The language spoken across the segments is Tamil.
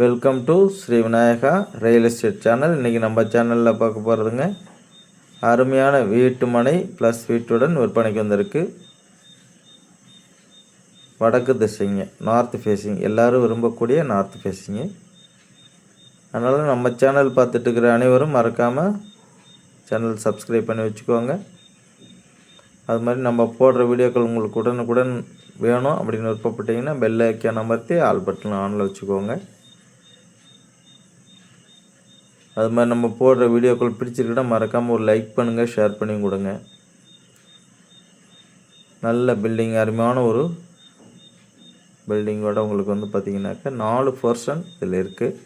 Welcome to Shri Vinayaka real estate channel இன்றைக்கி நம்ம சேனலில் பார்க்க போகிறதுங்க அருமையான வீட்டு மனை ப்ளஸ் வீட்டுடன் விற்பனைக்கு வந்திருக்கு. வடக்கு திசைங்க நார்த் ஃபேஸிங் எல்லோரும் விரும்பக்கூடிய நார்த் ஃபேஸிங்க அதனால் நம்ம சேனல் பார்த்துட்டு இருக்கிற அனைவரும் மறக்காமல் சேனல் சப்ஸ்கிரைப் பண்ணி வச்சுக்கோங்க. அது மாதிரி நம்ம போடுற வீடியோக்கள் உங்களுக்கு உடனுக்குடன் வேணும் அப்படின்னு விருப்பப்பட்டீங்கன்னா பெல் ஐக்கான் அமர்த்தி ஆல் பட்டன் ஆனில் வச்சுக்கோங்க. அது மாதிரி நம்ம போடுற வீடியோக்கள் பிடிச்சிருக்கிட்டா மறக்காமல் ஒரு லைக் பண்ணுங்கள் ஷேர் பண்ணி கொடுங்க. நல்ல பில்டிங் அருமையான ஒரு பில்டிங்கோட உங்களுக்கு வந்து பார்த்தீங்கன்னாக்கா நாலு போர்ஷன் இதில் இருக்குது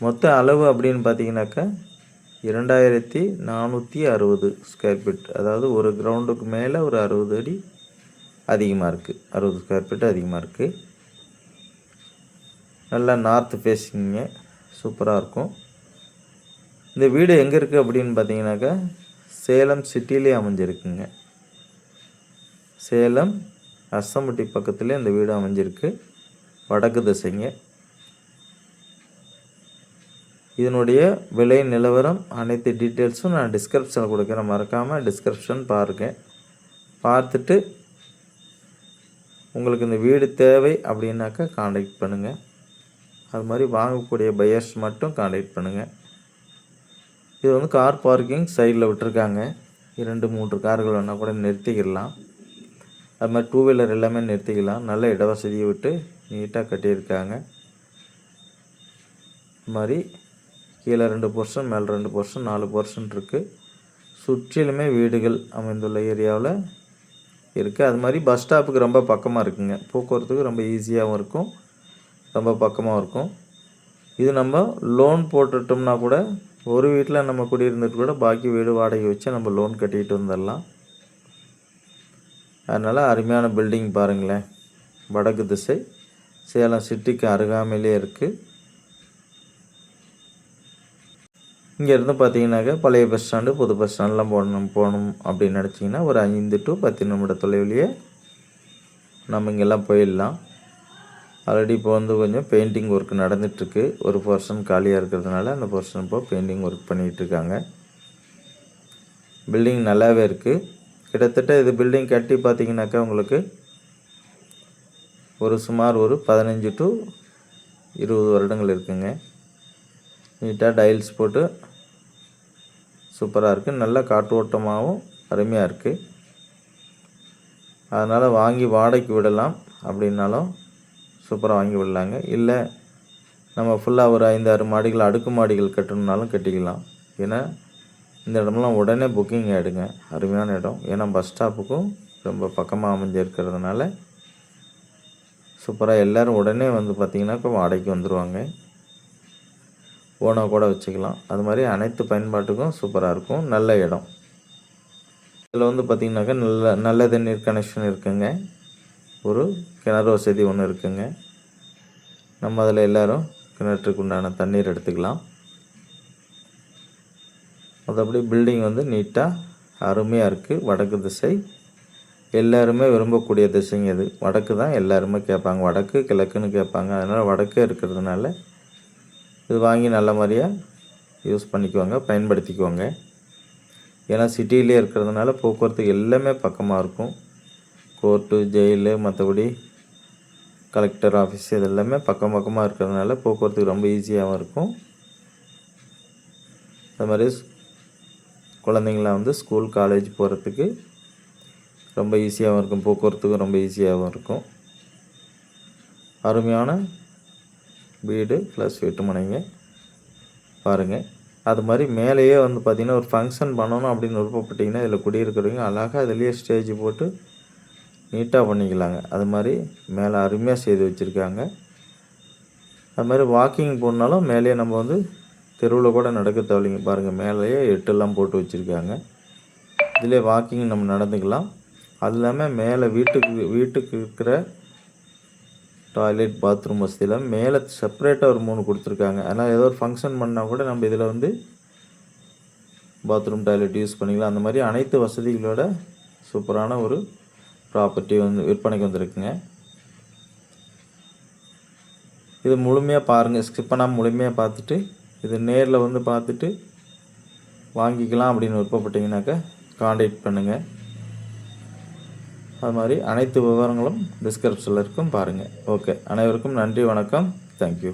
மொத்த அளவு அப்படின்னு பார்த்தீங்கன்னாக்கா இரண்டாயிரத்தி நானூற்றி அறுபது ஸ்கொயர் ஃபீட் அதாவது ஒரு கிரவுண்டுக்கு மேலே ஒரு அறுபது அடி அதிகமாக இருக்குது அறுபது ஸ்கொயர் ஃபீட் அதிகமாக இருக்குது நல்லா நார்த் ஃபேஸிங்க சூப்பராக இருக்கும். இந்த வீடு எங்கே இருக்குது அப்படின்னு பார்த்தீங்கன்னாக்கா சேலம் சிட்டிலே அமைஞ்சிருக்குங்க. சேலம் அஸ்ஸம்பட்டி பக்கத்துலேயே இந்த வீடு அமைஞ்சிருக்கு. வடக்கு திசைங்க. இதனுடைய விலை நிலவரம் அனைத்து டீட்டெயில்ஸும் நான் டிஸ்கிரிப்ஷனில் கொடுக்குறேன். மறக்காமல் டிஸ்கிரிப்ஷன் பாருங்கள் பார்த்துட்டு உங்களுக்கு இந்த வீடு தேவை அப்படின்னாக்கா காண்டாக்ட் பண்ணுங்கள் அது மாதிரி வாங்கக்கூடிய பையர்ஸ் மட்டும் காண்டாக்ட் பண்ணுங்கள் இது வந்து கார் பார்க்கிங் சைடில் விட்டுருக்காங்க. இரண்டு மூன்று கார்கள் வேணால் கூட நிறுத்திக்கிடலாம். அது மாதிரி டூ வீலர் எல்லாமே நிறுத்திக்கலாம் நல்ல இடவசதியை விட்டு நீட்டாக கட்டியிருக்காங்க. இது மாதிரி கீழே ரெண்டு போர்ஷன் மேலே ரெண்டு போர்ஷன் நாலு போர்ஷன் இருக்குது சுற்றிலுமே வீடுகள் அமைந்துள்ள ஏரியாவில் இருக்குது அது மாதிரி பஸ் ஸ்டாப்புக்கு ரொம்ப பக்கமாக இருக்குங்க. போக்குவரத்துக்கு ரொம்ப ஈஸியாகவும் இருக்கும். ரொம்ப பக்கமாக இருக்கும். இது நம்ம லோன் போட்டுட்டோம்னா கூட ஒரு வீட்டில் நம்ம குடியிருந்துட்டு கூட பாக்கி வீடு வாடகை வச்சு நம்ம லோன் கட்டிகிட்டு வந்துடலாம். அதனால் அருமையான பில்டிங் பாருங்களேன். வடக்கு திசை. சேலம் சிட்டிக்கு அருகாமையிலே இருக்குது இங்கேருந்து பார்த்தீங்கன்னாக்க பழைய பஸ் ஸ்டாண்டு புது பஸ் ஸ்டாண்ட்லாம் போகணும் போகணும் அப்படின்னு நினச்சிங்கன்னா ஒரு ஐந்து டு பத்து நிமிட தொலைவிலேயே நம்ம இங்கெல்லாம் போயிடலாம். ஆல்ரெடி இப்போ வந்து கொஞ்சம் பெயிண்டிங் ஒர்க் நடந்துகிட்ருக்கு ஒரு பர்சன் காலியாக இருக்கிறதுனால அந்த பர்சன் இப்போ பெயிண்டிங் ஒர்க் பண்ணிகிட்ருக்காங்க பில்டிங் நல்லாவே இருக்குது கிட்டத்தட்ட இது பில்டிங் கட்டி பார்த்தீங்கன்னாக்கா உங்களுக்கு ஒரு சுமார் ஒரு பதினஞ்சு டு இருபது வருடங்கள் இருக்குங்க. நீட்டாக டைல்ஸ் போட்டு சூப்பராக இருக்குது நல்ல காற்றோட்டமாகவும் அருமையாக இருக்குது அதனால் வாங்கி வாடகைக்கு விடலாம் அப்படின்னாலும் சூப்பராக வாங்கி விடலாங்க. இல்லை நம்ம ஃபுல்லாக ஒரு ஐந்து ஆறு மாடிகள் அடுக்கு மாடிகள் கட்டணுன்னாலும் கட்டிக்கலாம். ஏன்னா இந்த இடம்லாம் உடனே புக்கிங் ஆகிடுங்க அருமையான இடம். ஏன்னா பஸ் ஸ்டாப்புக்கும் ரொம்ப பக்கமாக அமைஞ்சிருக்கிறதுனால சூப்பராக எல்லோரும் உடனே வந்து பார்த்திங்கனாக்கா வாடகைக்கு வந்துடுவாங்க ஓனாக கூட வச்சுக்கலாம். அது மாதிரி அனைத்து பயன்பாட்டுக்கும் சூப்பராக இருக்கும். நல்ல இடம். இதில் வந்து பார்த்திங்கனாக்கா நல்ல நல்ல தண்ணீர் கனெக்ஷன் இருக்குங்க. ஒரு கிணறு வசதி ஒன்று இருக்குங்க. நம்ம அதில் எல்லோரும் கிணற்றுக்கு உண்டான தண்ணீர் எடுத்துக்கலாம். மற்றபடி பில்டிங் வந்து நீட்டாக அருமையாக இருக்குது வடக்கு திசை. எல்லாருமே விரும்பக்கூடிய திசைங்க இது. வடக்கு தான் எல்லாருமே கேட்பாங்க. வடக்கு கிழக்குன்னு கேட்பாங்க. அதனால் வடக்கே இருக்கிறதுனால இது வாங்கி நல்ல மாதிரியாக யூஸ் பண்ணிக்குவாங்க பயன்படுத்திக்குவாங்க ஏன்னா சிட்டியிலே இருக்கிறதுனால போக்குவரத்து எல்லாமே பக்கமாக இருக்கும். கோர்ட்டு ஜெயிலு மற்றபடி கலெக்டர் ஆஃபீஸ் இது எல்லாமே பக்கம் பக்கமாக இருக்கிறதுனால போக்குவரத்துக்கு ரொம்ப ஈஸியாகவும் இருக்கும். அது மாதிரி குழந்தைங்களாம் வந்து ஸ்கூல் காலேஜ் போகிறதுக்கு ரொம்ப ஈஸியாகவும் இருக்கும். போக்குவரத்துக்கும் ரொம்ப ஈஸியாகவும் இருக்கும். அருமையான வீடு ப்ளஸ் வீட்டுமனைங்க பாருங்கள் அது மாதிரி மேலேயே வந்து பார்த்திங்கன்னா ஒரு ஃபங்க்ஷன் பண்ணணும் அப்படின்னு விருப்பப்பட்டிங்கன்னா இதில் குடியிருக்கிறவங்க அழகாக அதுலேயே ஸ்டேஜ் போட்டு நீட்டாக பண்ணிக்கலாங்க. அது மாதிரி மேலே அருமையாக செய்து வச்சுருக்காங்க. அது மாதிரி வாக்கிங் போனாலும் மேலேயே நம்ம வந்து தெருவில் கூட நடக்க தேவையில்லைங்க. பாருங்கள் மேலேயே எட்டெல்லாம் போட்டு வச்சுருக்காங்க. இதிலே வாக்கிங் நம்ம நடந்துக்கலாம். அது இல்லாமல் மேலே வீட்டுக்கு வீட்டுக்கு இருக்கிற டாய்லெட் பாத்ரூம் வசதியெல்லாம் மேலே செப்பரேட்டாக ஒரு மூணு கொடுத்துருக்காங்க. ஆனால் ஏதோ ஒரு ஃபங்க்ஷன் பண்ணால் கூட நம்ம இதில் வந்து பாத்ரூம் டாய்லெட் யூஸ் பண்ணிக்கலாம். அந்த மாதிரி அனைத்து வசதிகளோட சூப்பரான ஒரு ப்ராப்பர்ட்டி வந்து விற்பனைக்கு வந்திருக்குங்க. இது முழுமையாக பாருங்கள் ஸ்கிப் பண்ணாமல் முழுமையாக பார்த்துட்டு இது நேரில் வந்து பார்த்துட்டு வாங்கிக்கலாம் அப்படின்னு விருப்பப்பட்டீங்கன்னாக்கா காண்டாக்ட் பண்ணுங்கள் அது மாதிரி அனைத்து விவரங்களும் டிஸ்கிரிப்ஷனில் இருக்கும் பாருங்கள் ஓகே அனைவருக்கும் நன்றி வணக்கம். தேங்க்யூ